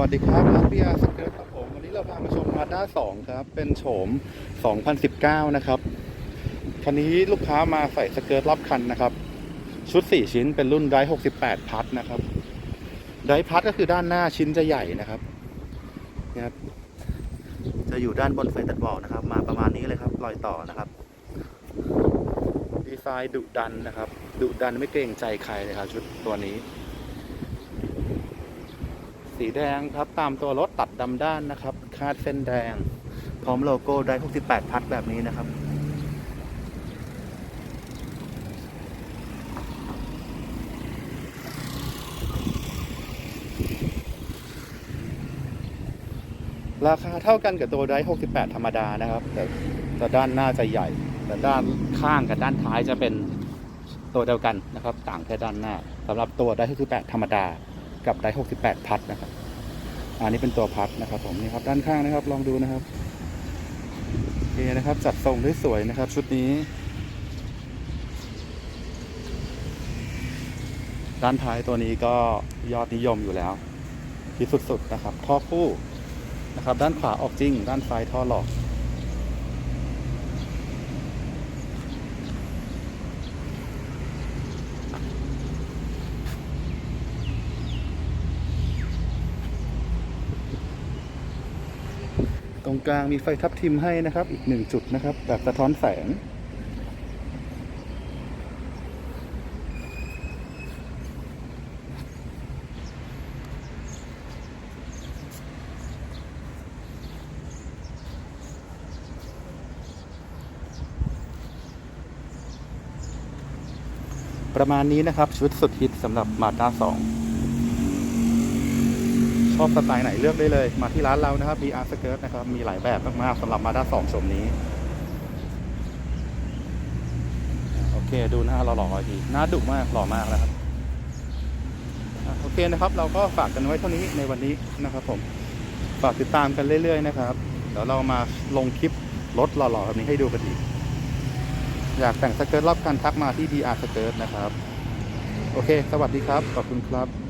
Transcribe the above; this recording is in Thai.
วัสดีครับร้านพีอาร์สเกิร์ตครับผม วันนี้เราพามาชมมาด้า2ครับ เป็นโฉม 2019 นะครับ คันนี้ลูกค้ามาใส่สเกิร์ตรอบคันนะครับ ชุด 4 ชิ้นเป็นรุ่นได68 พัทนะครับ ไดพัทก็คือด้านหน้าชิ้นจะใหญ่นะครับนี่ยครับ จะอยู่ด้านบนไฟตัดบอกนะครับ มาประมาณนี้เลยครับ รอยต่อนะครับ ดีไซน์ดุดันนะครับ ดุดันไม่เกรงใจใครเลยครับชุดตัวนี้ สีแดงครับตามตัวรถตัดดำด้านนะครับ คาดเส้นแดง พร้อมโลโก้ได้68พัดแบบนี้นะครับ ราคาเท่ากันกับตัวได68 ธรรมดานะครับ แต่แต่ด้านหน้าจะใหญ่ แต่ด้านข้างกับด้านท้ายจะเป็นตัวเดียวกันนะครับ ต่างแค่ด้านหน้าสำหรับตัวได68 ธรรมดา กับได68 พัดนะครับ อันนี้เป็นตัวพัดนะครับ ผมนี่ครับด้านข้างนะครับ ลองดูนะครับโอเคนะครับ จัดทรงได้สวยนะครับ ชุดนี้ ด้านท้ายตัวนี้ก็ยอดนิยมอยู่แล้วที่สุดๆนะครับท่อคู่นะครับ ด้านขวาออกจริง ด้านซ้ายท่อหลอก ตรงกลางมีไฟทับทิมให้นะครับ อีกหนึ่งจุดนะครับ แบบสะท้อนแสง ประมาณนี้นะครับชุดสุดฮิตสำหรับมาด้า2 ชอบสไตล์ไหนเลือกได้เลย มาที่ร้านเรานะครับ BR Skirt นะครับ มีหลายแบบมากๆสำหรับมาด้า2ชมนี้ โอเค ดูหน้าเราหล่อๆทีหน้าดุมากหล่อมากแล้วครับ โอเคนะครับ เราก็ฝากกันไว้เท่านี้ในวันนี้นะครับผม ฝากติดตามกันเรื่อยๆนะครับ เดี๋ยวเรามาลงคลิปรถหล่อๆแบบนี้ให้ดูกันอีก อยากแต่งสเกิร์ตรอบกันทักมาที่ BR Skirt นะครับ โอเค สวัสดีครับ ขอบคุณครับ